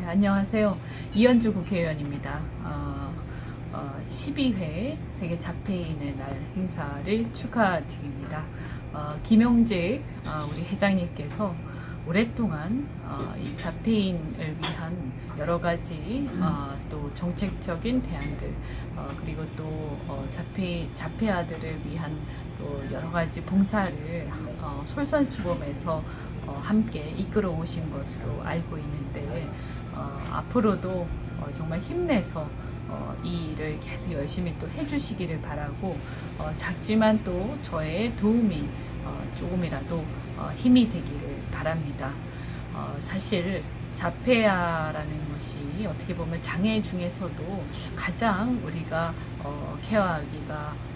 네, 안녕하세요. 이현주 국회의원입니다. 어, 어, 12회 세계 자폐인의 날 행사를 축하드립니다. 어, 김용재 어, 우리 회장님께서 오랫동안 어, 이 자폐인을 위한 여러 가지 어, 또 정책적인 대안들 어, 그리고 또 어, 자폐 자폐아들을 위한 또 여러 가지 봉사를 어, 솔선수범해서 어, 함께 이끌어 오신 것으로 알고 있는데 어, 앞으로도 어, 정말 힘내서 어, 이 일을 계속 열심히 또 해주시기를 바라고 어, 작지만 또 저의 도움이 어, 조금이라도 어, 힘이 되기를 바랍니다. 어, 사실 자폐아라는 것이 어떻게 보면 장애 중에서도 가장 우리가 어, 케어하기가 어,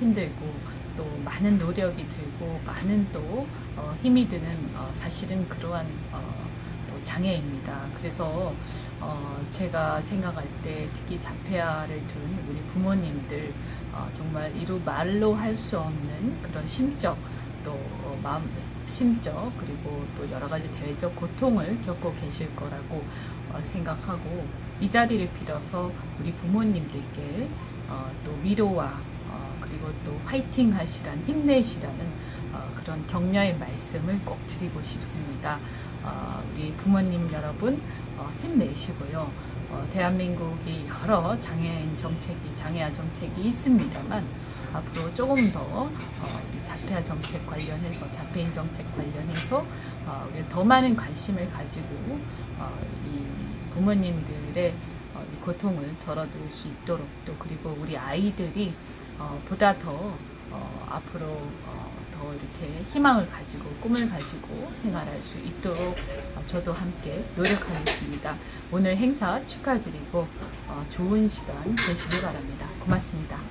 힘들고 또 많은 노력이 들고 많은 또 어, 힘이 드는 어, 사실은 그러한 어, 또 장애입니다. 그래서 어, 제가 생각할 때 특히 자폐아를 둔 우리 부모님들 어, 정말 이루 말로 할 수 없는 그런 심적 또 어, 마음 심적 그리고 또 여러 가지 대외적 고통을 겪고 계실 거라고 어, 생각하고 이 자리를 빌어서 우리 부모님들께 어, 또 위로와 어, 그리고 또 화이팅 하시란 힘내시라는 어, 그런 격려의 말씀을 꼭 드리고 싶습니다. 어, 우리 부모님 여러분 어, 힘내시고요. 어, 대한민국이 여러 장애인 정책이 장애아 정책이 있습니다만 앞으로 조금 더 어, 우리 자폐아 정책 관련해서 자폐인 정책 관련해서 어, 우리 더 많은 관심을 가지고 어, 이 부모님들의 어, 이 고통을 덜어드릴 수 있도록 또 그리고 우리 아이들이 어, 보다 더 어, 앞으로 어, 더 이렇게 희망을 가지고 꿈을 가지고 생활할 수 있도록 어, 저도 함께 노력하겠습니다. 오늘 행사 축하드리고 어, 좋은 시간 되시길 바랍니다. 고맙습니다.